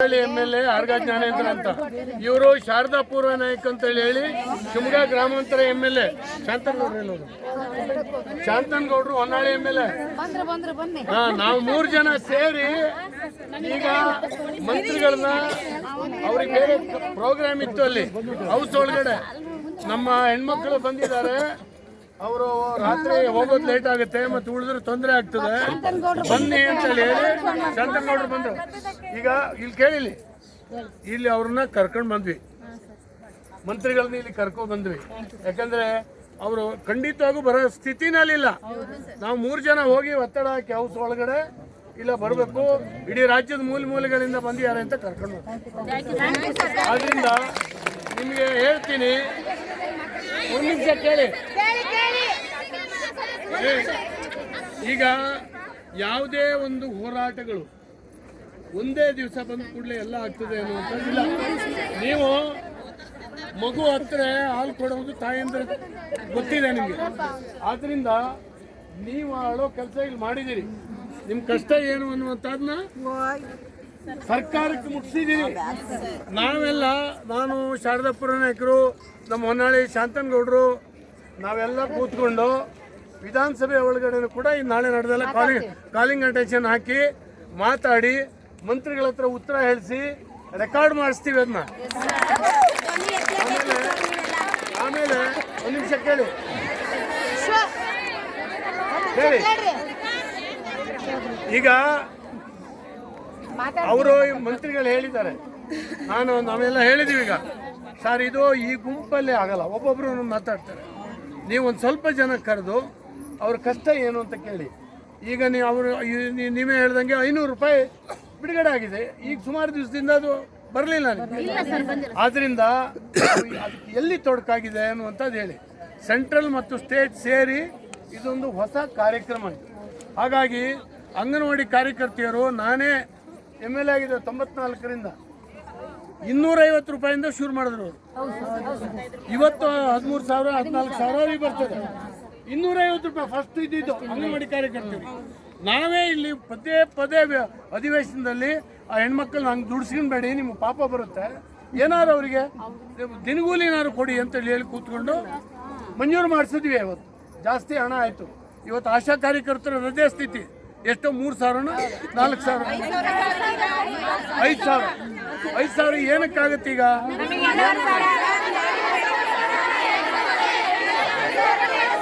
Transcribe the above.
M L A Araga Jnanendra ಅಂತ. ಇವರು ಶಾರದಾ ಪೂರ್ವ ನಾಯಕ್ ಅಂತ ಹೇಳಿ ಶಿವಮೊಗ್ಗ ಗ್ರಾಮಾಂತರ ಎಂ ಎಲ್ ಎ ಶಾಂತನಗೌಡ್ರು? ಶಾಂತನಗೌಡ್ರು ಹೊನ್ನಾಳಿ ಎಂ ಎಲ್ ಎ ಹಾ ನಾವು ಮೂರು ಜನ ಸೇರಿ ಈಗ ಮಂತ್ರಿಗಳನ್ನ ಅವ್ರಿಗೆ ಬೇರೆ ಪ್ರೋಗ್ರಾಮ್ ಇತ್ತು ಅಲ್ಲಿ ಹೌಸ್ ಒಳಗಡೆ. ನಮ್ಮ ಹೆಣ್ಮಕ್ಳು ಬಂದಿದ್ದಾರೆ. ಅವರು ರಾತ್ರಿ ಹೋಗೋದು ಲೇಟ್ ಆಗುತ್ತೆ ಮತ್ತೆ ಉಳಿದ್ರೆ ತೊಂದರೆ ಆಗ್ತದೆ. ಬನ್ನಿ ಅಂತ ಹೇಳಿ ಶಾಂತನಗೌಡ್ರು ಬಂದ್ರು. ಈಗ ಇಲ್ಲಿ ಕೇಳಿಲಿ. ಇಲ್ಲಿ ಅವ್ರನ್ನ ಕರ್ಕೊಂಡು ಬಂದ್ವಿ. ಮಂತ್ರಿಗಳನ್ನ ಇಲ್ಲಿ ಕರ್ಕೊಂಡು ಬಂದ್ವಿ. ಯಾಕಂದ್ರೆ ಅವರು ಖಂಡಿತವಾಗೂ ಬರೋ ಸ್ಥಿತಿನಲ್ಲಿಲ್ಲ ನಾವು ಮೂರು ಜನ ಹೋಗಿ ಒತ್ತಡ ಹಾಕಿ ಹೌಸ್ ಒಳಗಡೆ ಇಲ್ಲ ಬರಬೇಕು, ಇಡೀ ರಾಜ್ಯದ ಮೂಲ ಮೂಲೆಗಳಿಂದ ಬಂದಿದ್ದಾರೆ ಅಂತ ಕರ್ಕೊಂಡು. ಆದ್ರಿಂದ ನಿಮಗೆ ಹೇಳ್ತೀನಿ, ಒಂದು ನಿಮಿಷ ಕೇಳಿ. ಈಗ ಯಾವುದೇ ಒಂದು ಹೋರಾಟಗಳು ಒಂದೇ ದಿವಸ ಬಂದ ಕೂಡಲೇ ಎಲ್ಲ ಆಗ್ತದೆ ಅನ್ನುವಂಥದ್ದಿಲ್ಲ ನೀವು ಮಗು ಹತ್ರ ಹಾಲು ಕೊಡೋದು ತಾಯಂದ್ರೆ ಗೊತ್ತಿದೆ ನಿಮಗೆ. ಆದ್ರಿಂದ ನೀವು ಆಳೋ ಕೆಲಸ ಇಲ್ಲಿ ಮಾಡಿದ್ದೀರಿ. ನಿಮ್ಮ ಕಷ್ಟ ಏನು ಅನ್ನುವಂಥದ್ದನ್ನ ಸರ್ಕಾರಕ್ಕೆ ಮುಟ್ಟಿಸಿದ್ದೀರಿ ನಾವೆಲ್ಲ, ನಾನು ಶಾರದಾಪುರ ನಾಯಕರು, ನಮ್ಮ ಹೊನ್ನಾಳಿ ಶಾಂತನಗೌಡರು, ನಾವೆಲ್ಲ ಕೂತ್ಕೊಂಡು ವಿಧಾನಸಭೆ ಒಳಗಡೆ ಕೂಡ ಈ ನಾಳೆ ನಡೆದೆಲ್ಲ ಕಾಲಿಂಗ್ ಕಾಲಿಂಗ್ ಅಟೆನ್ಷನ್ ಹಾಕಿ ಮಾತಾಡಿ ಮಂತ್ರಿಗಳ ಹತ್ರ ಉತ್ತರ ಹೇಳಿಸಿ ರೆಕಾರ್ಡ್ ಮಾಡಿಸ್ತೀವಿ ಅದನ್ನ. ಆಮೇಲೆ ಒಂದು ನಿಮಿಷ ಕೇಳಿ. ಹೇಳಿ. ಈಗ ಅವರು ಮಂತ್ರಿಗಳು ಹೇಳಿದ್ದಾರೆ. ನಾನು ನಾವೆಲ್ಲ ಹೇಳಿದೀವಿ ಈಗ. ಸರ್, ಇದು ಈ ಗುಂಪಲ್ಲಿ ಆಗಲ್ಲ. ಒಬ್ಬೊಬ್ರು ಮಾತಾಡ್ತಾರೆ. ನೀವು ಒಂದು ಸ್ವಲ್ಪ ಜನ ಕರೆದು ಅವ್ರ ಕಷ್ಟ ಏನು ಅಂತ ಕೇಳಿ. ಈಗ ನೀವು ಅವರು ನೀವೇ ಹೇಳ್ದಂಗೆ ಐನೂರು ರೂಪಾಯಿ ಬಿಡುಗಡೆ ಆಗಿದೆ. ಈಗ ಸುಮಾರು ದಿವಸದಿಂದ ಅದು ಬರಲಿಲ್ಲ ಆದ್ರಿಂದ ಅದಕ್ಕೆ ಎಲ್ಲಿ ತೊಡಕಾಗಿದೆ ಅನ್ನುವಂಥದ್ದು ಹೇಳಿ. ಸೆಂಟ್ರಲ್ ಮತ್ತು ಸ್ಟೇಟ್ ಸೇರಿ ಇದೊಂದು ಹೊಸ ಕಾರ್ಯಕ್ರಮ ಇದು. ಹಾಗಾಗಿ ಅಂಗನವಾಡಿ ಕಾರ್ಯಕರ್ತೆಯರು ನಾನೇ ಎಂ ಎಲ್ ಎ ಆಗಿದೆ ತೊಂಬತ್ನಾಲ್ಕರಿಂದ ಇನ್ನೂರೈವತ್ತು ರೂಪಾಯಿಂದ ಶುರು ಮಾಡಿದ್ರು ಅವರು. ಇವತ್ತು ಹದಿಮೂರು ಸಾವಿರ ಹದಿನಾಲ್ಕು ಸಾವಿರ ಬರ್ತದೆ. ಇನ್ನೂರೈವತ್ತು ರೂಪಾಯಿ ಫಸ್ಟ್ ಇದ್ದಿದ್ದು ಅಂಗನವಾಡಿ ಕಾರ್ಯಕರ್ತರು ನಾವೇ ಇಲ್ಲಿ ಪದೇ ಪದೇ ಅಧಿವೇಶನದಲ್ಲಿ ಆ ಹೆಣ್ಮಕ್ಳು ನಂಗೆ ದುಡ್ಸ್ಕೊಂಡ್ಬೇಡಿ ನಿಮ್ಮ ಪಾಪ ಬರುತ್ತೆ. ಏನಾದ್ರು ಅವರಿಗೆ ದಿನಗೂಲಿ ಏನಾದ್ರು ಕೊಡಿ ಅಂತೇಳಿ ಹೇಳಿ ಕೂತ್ಕೊಂಡು ಮಂಜೂರು ಮಾಡಿಸಿದ್ವಿ ಇವತ್ತು. ಜಾಸ್ತಿ ಹಣ ಆಯಿತು. ಇವತ್ತು ಆಶಾ ಕಾರ್ಯಕರ್ತರ ರಜೆ ಸ್ಥಿತಿ ಎಷ್ಟೋ ಮೂರು ಸಾವಿರನ ನಾಲ್ಕು ಸಾವಿರ ಐದು ಸಾವಿರ. ಐದು ಸಾವಿರ ಏನಕ್ಕಾಗತ್ತೀಗ?